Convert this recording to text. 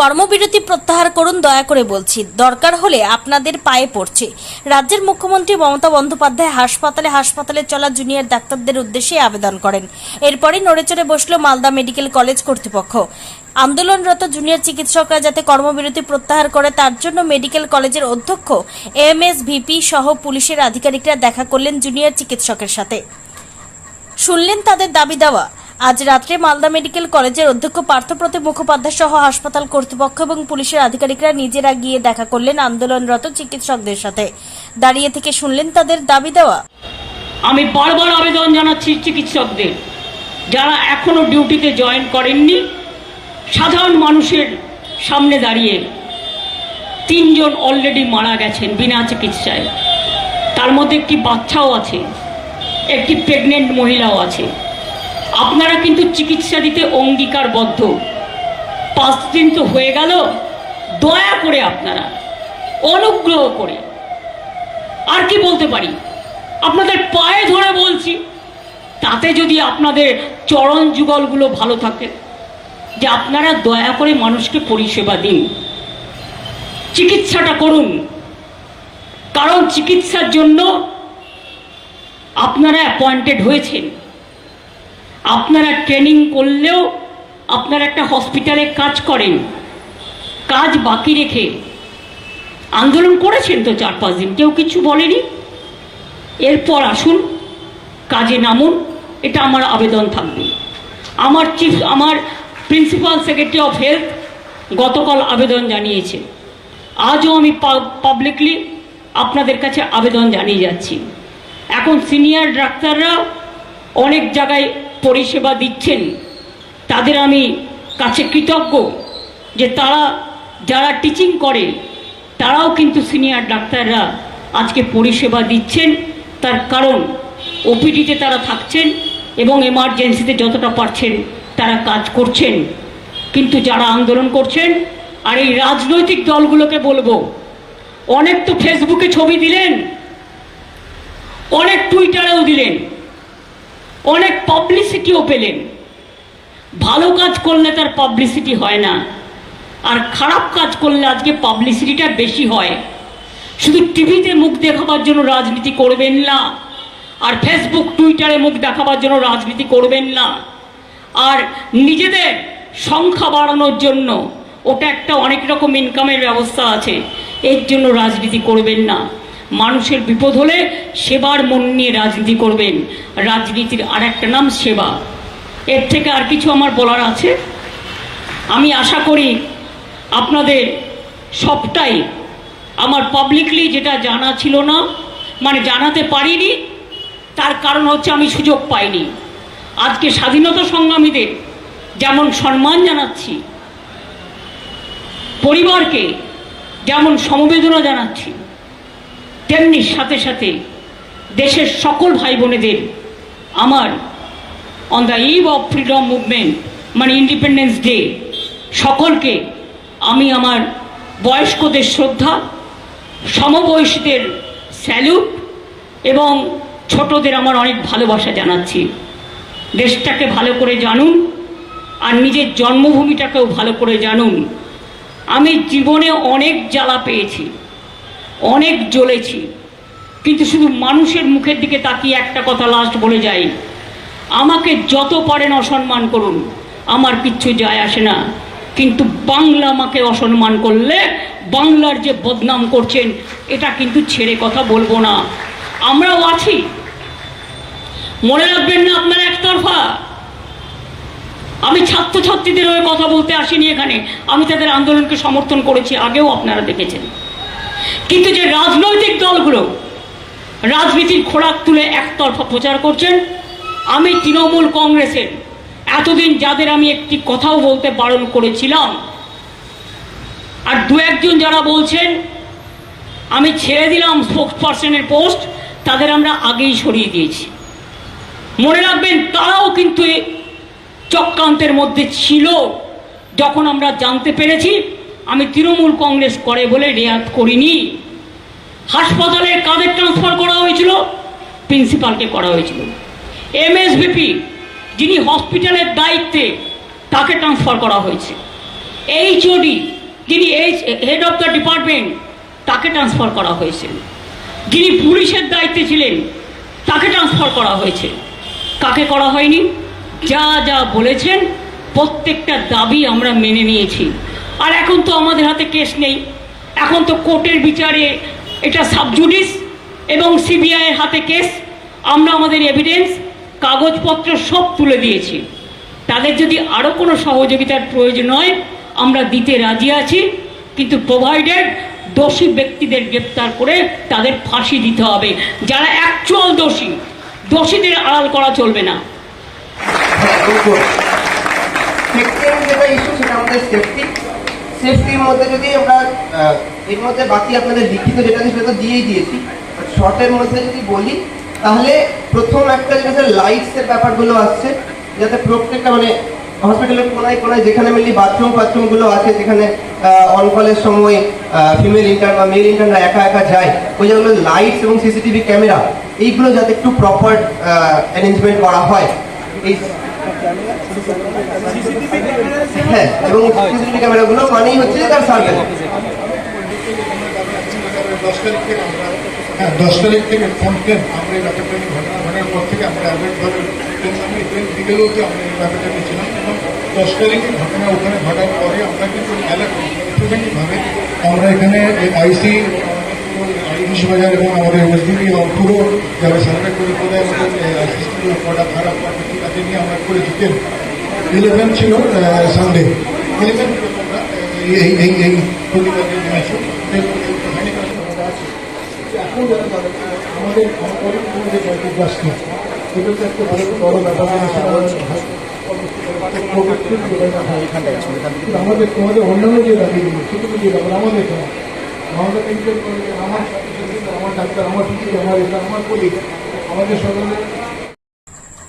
কর্মবিরতি প্রত্যাহার করুন, দয়া করে বলছি। দরকার হলে আপনাদের পায়ে পড়ছে। রাজ্যের মুখ্যমন্ত্রী মমতা বন্দ্যোপাধ্যায় হাসপাতালে হাসপাতালে চলা জুনিয়র ডাক্তারদের উদ্দেশ্যে আবেদন করেন। এরপরই নড়েচড়ে বসল মালদা মেডিকেল কলেজ কর্তৃপক্ষ। আন্দোলনরত জুনিয়র চিকিৎসকরা যাতে কর্মবিরতি প্রত্যাহার করে, তার জন্য মেডিকেল কলেজের অধ্যক্ষ এম এস ভিপি সহ পুলিশের আধিকারিকরা দেখা করলেন জুনিয়র চিকিৎসকের সাথে। শুনলেন তাদের দাবি দেওয়া। আজ রাত্রে মালদা মেডিকেল কলেজের অধ্যক্ষ পার্থপ্রতিম মুখোপাধ্যায় সহ হাসপাতাল কর্তৃপক্ষ এবং পুলিশের আধিকারিকরা নিজেরা গিয়ে দেখা করলেন আন্দোলনরত চিকিৎসকদের সাথে। দাঁড়িয়ে থেকে শুনলেন তাদের দাবি দেওয়া। আমি বারবার আবেদন জানাচ্ছি চিকিৎসকদের, যারা এখনও ডিউটিতে জয়েন করেননি, সাধারণ মানুষের সামনে দাঁড়িয়ে তিনজন অলরেডি মারা গেছেন বিনা চিকিৎসায়। তার মধ্যে একটি বাচ্চাও আছে, একটি প্রেগনেন্ট মহিলাও আছে। আপনারা কিন্তু চিকিৎসা দিতে অঙ্গীকারবদ্ধ। পাঁচ দিন তো হয়ে গেল, দয়া করে আপনারা, অনুগ্রহ করে। আর কি বলতে পারি? আপনাদের পায়ে ধরে বলছি, তাতে যদি আপনাদের চরণ যুগলগুলো ভালো থাকে, যে আপনারা দয়া করে মানুষকে পরিষেবা দিন। চিকিৎসাটা করুন। কারণ চিকিৎসার জন্য আপনারা অ্যাপয়েন্টেড হয়েছেন। আপনারা ট্রেনিং করলেও আপনারা একটা হসপিটালে কাজ করেন। কাজ বাকি রেখে। আন্দোলন করেছেন তো চার পাঁচ দিন, কেউ কিছু বলেনি। এরপর আসুন, কাজে নামুন, এটা আমার আবেদন থাকবে। আমার চিফ আমার প্রিন্সিপাল সেক্রেটারি অফ হেলথ গতকাল আবেদন জানিয়েছে। আজও আমি পাবলিকলি আপনাদের কাছে আবেদন জানিয়ে যাচ্ছি। এখন সিনিয়র ডাক্তাররা অনেক জায়গায় পরিষেবা দিচ্ছেন, তাদের আমি কাছে কৃতজ্ঞ যে তারা যারা টিচিং করে, তারাও কিন্তু সিনিয়র ডাক্তাররা আজকে পরিষেবা দিচ্ছেন। তার কারণ ওপিডিতে তারা থাকছেন এবং এমার্জেন্সিতে যতটা পারছেন তারা কাজ করছেন। কিন্তু যারা আন্দোলন করছেন, আর এই রাজনৈতিক দলগুলোকে বলব, অনেক তো ফেসবুকে ছবি দিলেন, অনেক টুইটারেও দিলেন। অনেক পাবলিসিটিও পেলেন। ভালো কাজ করলে তার পাবলিসিটি হয় না। আর খারাপ কাজ করলে আজকে পাবলিসিটিটা বেশি হয়। শুধু টিভিতে মুখ দেখাবার জন্য রাজনীতি করবেন না। আর ফেসবুক টুইটারে মুখ দেখাবার জন্য রাজনীতি করবেন না। আর নিজেদের সংখ্যা বাড়ানোর জন্য ওটা একটা অনেক রকম ইনকামের ব্যবস্থা আছে। এর জন্য রাজনীতি করবেন না। মানুষের বিপদ হলে সেবার মন নিয়ে রাজনীতি করবেন। রাজনীতির আর একটা নাম সেবা। এর থেকে আর কিছু আমার বলার আছে? আমি আশা করি আপনাদের সবটাই আমার পাবলিকলি যেটা জানা ছিল না মানে জানাতে পারিনি, তার কারণ হচ্ছে আমি সুযোগ পাইনি। আজকে স্বাধীনতা সংগ্রামীদের যেমন সম্মান জানাচ্ছি, পরিবারকে যেমন সমবেদনা জানাচ্ছি তেমনি সাথে সাথে দেশের সকল ভাই বোনেদের আমার on the eve of freedom movement মানে ইন্ডিপেন্ডেন্স ডে সকলকে আমি আমার বয়স্কদের শ্রদ্ধা, সমবয়সীদের স্যালুট এবং ছোটদের আমার অনেক ভালোবাসা জানাচ্ছি। দেশটাকে ভালো করে জানুন আর নিজের জন্মভূমিটাকেও ভালো করে জানুন। আমি জীবনে অনেক জ্বালা পেয়েছি। অনেক জ্বলেছি। কিন্তু শুধু মানুষের মুখের দিকে তাকিয়ে একটা কথা লাস্ট বলে যাই। আমাকে যত পারেন অসম্মান করুন, আমার কিচ্ছু যায় আসে না। কিন্তু বাংলা আমাকে অসম্মান করলে, বাংলার যে বদনাম করছেন, এটা কিন্তু ছেড়ে কথা বলব না। আমরাও আছি। মনে রাখবেন না আপনারা একতরফা। আমি ছাত্রছাত্রীদের হয়ে কথা বলতে আসিনি এখানে। আমি তাদের আন্দোলনকে সমর্থন করেছি, আগেও আপনারা দেখেছেন। কিন্তু যে রাজনৈতিক দলগুলো রাজনীতির খোরাক তুলে একতরফা প্রচার করছেন, আমি তৃণমূল কংগ্রেসের এতদিন যাদের আমি একটি কথাও বলতে বারণ করেছিলাম, আর দু একজন যারা বলছেন, আমি ছেড়ে দিলাম স্পোক্স পার্সনের পোস্ট তাদের আমরা আগেই সরিয়ে দিয়েছি। মনে রাখবেন, তারাও কিন্তু চক্রান্তের মধ্যে ছিল, যখন আমরা জানতে পেরেছি আমি তৃণমূল কংগ্রেস করে বলে রেয়াত করিনি। হাসপাতালে কাদের ট্রান্সফার করা হয়েছিল? প্রিন্সিপালকে করা হয়েছিল। এমএসবিপি যিনি হসপিটালের দায়িত্বে, তাকে ট্রান্সফার করা হয়েছে। এইচওডি যিনি H head of the department তাকে ট্রান্সফার করা হয়েছে। যিনি পুলিশের দায়িত্বে ছিলেন, তাকে ট্রান্সফার করা হয়েছে। কাকে করা হয়নি? যা যা বলেছেন, প্রত্যেকটা দাবি আমরা মেনে নিয়েছি। আর এখন তো আমাদের হাতে কেস নেই। এখন তো কোর্টের বিচারে এটা সাবজুডিস এবং সিবিআইয়ের হাতে কেস আমরা আমাদের এভিডেন্স কাগজপত্র সব তুলে দিয়েছি। তাদের যদি আরও কোনো সহযোগিতার প্রয়োজন হয় আমরা দিতে রাজি আছি। কিন্তু প্রোভাইডেড দোষী ব্যক্তিদের গ্রেপ্তার করে তাদের ফাঁসি দিতে হবে। যারা অ্যাকচুয়াল দোষী দোষীদের আড়াল করা চলবে না। সেটা আমাদের সেফটি সেফটির মধ্যে যদি আমরা এর মধ্যে বাকি আপনাদের লিখিত যেটা সেটা তো দিয়েই দিয়েছি। শর্টের মধ্যে যদি বলি, তাহলে প্রথম একটা যেটা লাইটসের ব্যাপারগুলো আসছে। যাতে প্রত্যেকটা মানে হসপিটালের কোনায় কোনায় যেখানে মেনলি বাথরুম ফাথরুমগুলো আছে, যেখানে অন কলের সময় ফিমেল ইন্টার্ন বা মেল ইন্টার্নরা একা একা যায়, ওই যেগুলো লাইটস এবং সিসিটিভি ক্যামেরা এইগুলো যাতে একটু প্রপার অ্যারেঞ্জমেন্ট করা হয়। এই হ্যাঁ এবং সিসিটিভি ক্যামেরাগুলো মানেই হচ্ছে যে তার সার্ভেল দশ তারিখ থেকে আমরা হ্যাঁ দশ তারিখ থেকে ফোন পেন আমরা এই ব্যাপারটা নিয়ে ঘটনা ঘটার পর থেকে আমরা অ্যালবার্টভাবে আমি ট্রেন বিকেলেও যে আমরা এই ব্যাপারটা নিয়েছিলাম এবং দশ তারিখে ঘটনা ওখানে ঘটার পরে আমরা কিন্তু অ্যালার্ট প্রিভেন্টিভভাবে আমরা এখানে আইসি ইংলিশ বাজার এবং আমাদের ওয়েস্টদিকে এবং পুরো যারা সার্ভে করে কোথায় আমাদের সিস্টেম কটা খারাপ কটা ঠিক আছে নিয়ে আমরা করেছি টেন ইলেভেন ছিল সানডে ইলেভেন এই এই এই এখন আমাদের আমাদের আমাদের তোমাদের অন্যান্য যে দাবিগুলো ছোটো যে ব্যাপার, আমাদের আমাদের আমার আমার ডাক্তার আমার আমার এটা, আমার আমাদের সকলের